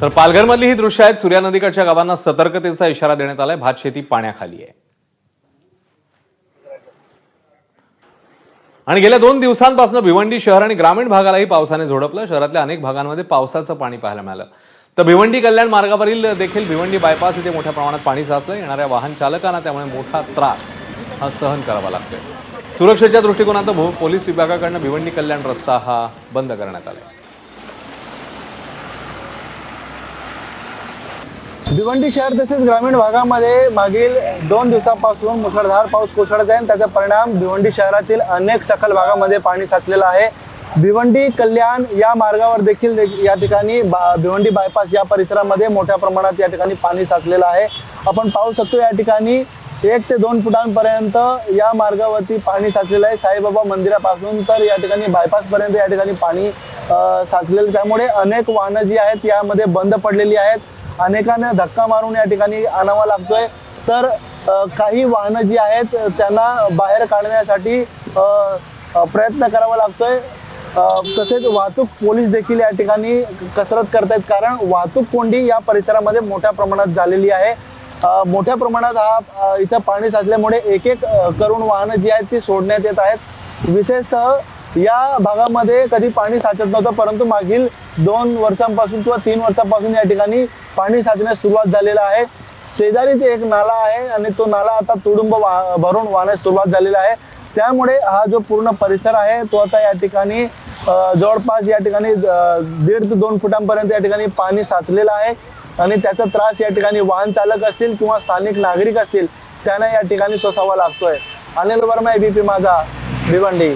तर पालघरमधली ही दृश्य आहेत. सूर्या नदीकडच्या गावांना सतर्कतेचा इशारा देण्यात आलाय. भात शेती पाण्याखाली आहे. आणि गेल्या दोन दिवसांपासून भिवंडी शहर आणि ग्रामीण भागालाही पावसाने झोडपलं. शहरातल्या अनेक भागांमध्ये पावसाचं पाणी पाहायला मिळालं. तर भिवंडी कल्याण मार्गावरील देखील भिवंडी बायपास इथे मोठ्या प्रमाणात पाणी साचलं. येणाऱ्या वाहन चालकांना त्यामुळे मोठा त्रास हा सहन करावा लागतोय. सुरक्षेच्या दृष्टिकोनातून भो- पोलीस विभागाकडनं भिवंडी कल्याण रस्ता हा बंद करण्यात आलाय. भिवंडी शहर तसेच ग्रामीण भागामध्ये मागील दोन दिवसापासून मुसळधार पाऊस कोसळत आहे आणि त्याचा परिणाम भिवंडी शहरातील अनेक सखल भागामध्ये पाणी साचलेलं आहे. भिवंडी कल्याण या मार्गावर देखील या ठिकाणी बा- भिवंडी बायपास या परिसरामध्ये मोठ्या प्रमाणात या ठिकाणी पाणी साचलेलं आहे. आपण पाहू शकतो या ठिकाणी एक ते दोन फुटांपर्यंत या मार्गावरती पाणी साचलेलं आहे. साईबाबा मंदिरापासून तर या ठिकाणी बायपासपर्यंत या ठिकाणी पाणी साचलेलं त्यामुळे अनेक वाहनं जी आहेत यामध्ये बंद पडलेली आहेत. अनेकांना धक्का मारून या ठिकाणी आणावा लागतोय. तर काही वाहनं जी आहेत त्यांना बाहेर काढण्यासाठी प्रयत्न करावा लागतोय. तसेच वाहतूक पोलीस देखील या ठिकाणी कसरत करतायत. कारण वाहतूक कोंडी या परिसरामध्ये मोठ्या प्रमाणात झालेली आहे. मोठ्या प्रमाणात हा इथं पाणी साचल्यामुळे एक एक करून वाहनं जी आहेत ती सोडण्यात येत आहेत. विशेषतः या भागामध्ये कधी पाणी साचत नव्हतं परंतु मागील दोन वर्षांपासून किंवा तीन वर्षांपासून या ठिकाणी पाणी साचण्यास सुरुवात झालेला आहे. शेजारीच एक नाला आहे आणि तो नाला आता तुडुंब वा- भरून वाहण्यास सुरुवात झालेला आहे. त्यामुळे हा जो पूर्ण परिसर आहे तो आता या ठिकाणी जवळपास या ठिकाणी दीड ते दोन फुटांपर्यंत या ठिकाणी पाणी साचलेलं आहे. आणि त्याचा त्रास या ठिकाणी वाहन चालक असतील किंवा स्थानिक नागरिक असतील त्यांना या ठिकाणी सोसावा लागतोय. अनिल वर्मा एबीपी माझा भिवंडी.